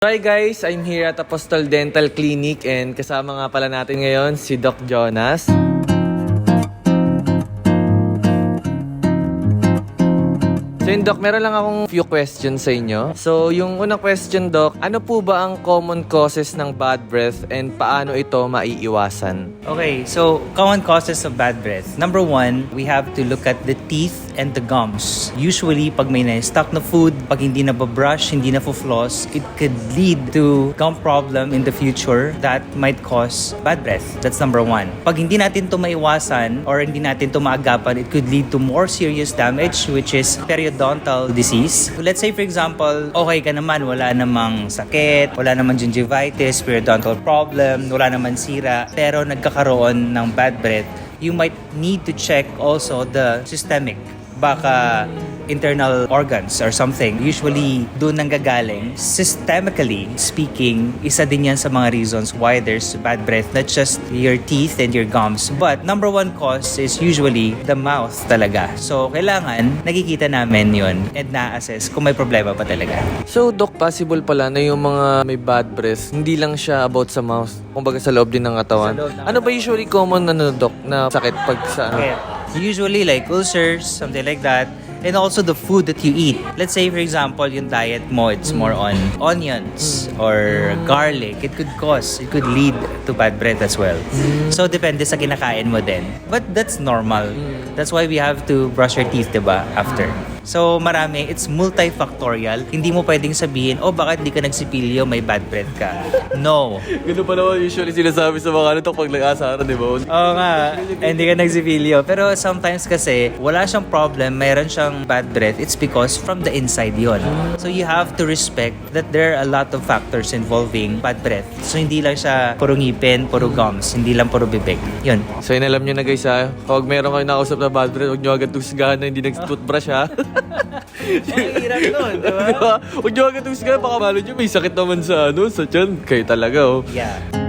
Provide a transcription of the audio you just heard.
Hi guys, I'm here at Apostol Dental Clinic and kasama nga pala natin ngayon si Doc Jonas. So yun, Doc, meron lang akong few questions sa inyo. So yung unang question, Doc, ano po ba ang common causes ng bad breath and paano ito maiiwasan? Okay, so common causes of bad breath. Number one, we have to look at the teeth and the gums. Usually, pag may na-stuck na food, pag hindi na brush hindi na floss, it could lead to gum problem in the future that might cause bad breath. That's number one. Pag hindi natin to maiwasan or hindi natin to maagapan, it could lead to more serious damage which is periodontal disease. Let's say for example, okay ka naman, wala namang sakit, wala namang gingivitis, periodontal problem, wala namang sira, pero nagkakaroon ng bad breath, you might need to check also the systemic baka internal organs or something. Usually, doon nanggagaling. Systemically speaking, isa din yan sa mga reasons why there's bad breath, not just your teeth and your gums. But number one cause is usually the mouth talaga. So, kailangan nakikita namin yun and na-assess kung may problema pa talaga. So Doc, possible pala na yung mga may bad breath, hindi lang siya about sa mouth, kumbaga sa loob din ng katawan. Sa loob ng Ano ba usually common ano, Doc, na sakit pag sa ano? Okay. Usually like ulcers, something like that. And also the food that you eat. Let's say for example, yung diet mo, it's more on onions or garlic. It could cause, it could lead to bad breath as well. So depende sa kinakain mo din. But that's normal. That's why we have to brush your teeth, diba? After. So marami, it's multifactorial. Hindi mo pwedeng sabihin, oh bakit di ka nagsipilyo, may bad breath ka. No. Ganun pa naman usually sinasabi sa mga ano to pag nag-asaran, di ba? Oo nga, hindi ka nagsipilyo. Pero sometimes kasi, wala siyang problem, mayroon siyang bad breath. It's because from the inside yon. So you have to respect that there are a lot of factors involving bad breath. So hindi lang siya puro ngipin, puro gums, hindi lang puro bibig. Yun. So yun, alam nyo na guys ha, kapag meron kayo nakausap na bad breath, huwag nyo agad tusgahan na hindi nag-toothbrush ha. Mahirap nun, di ba? Huwag nyo agad tusgahan, baka malo nyo may sakit naman sa ano, sa tiyan. Kayo talaga oh. Yeah.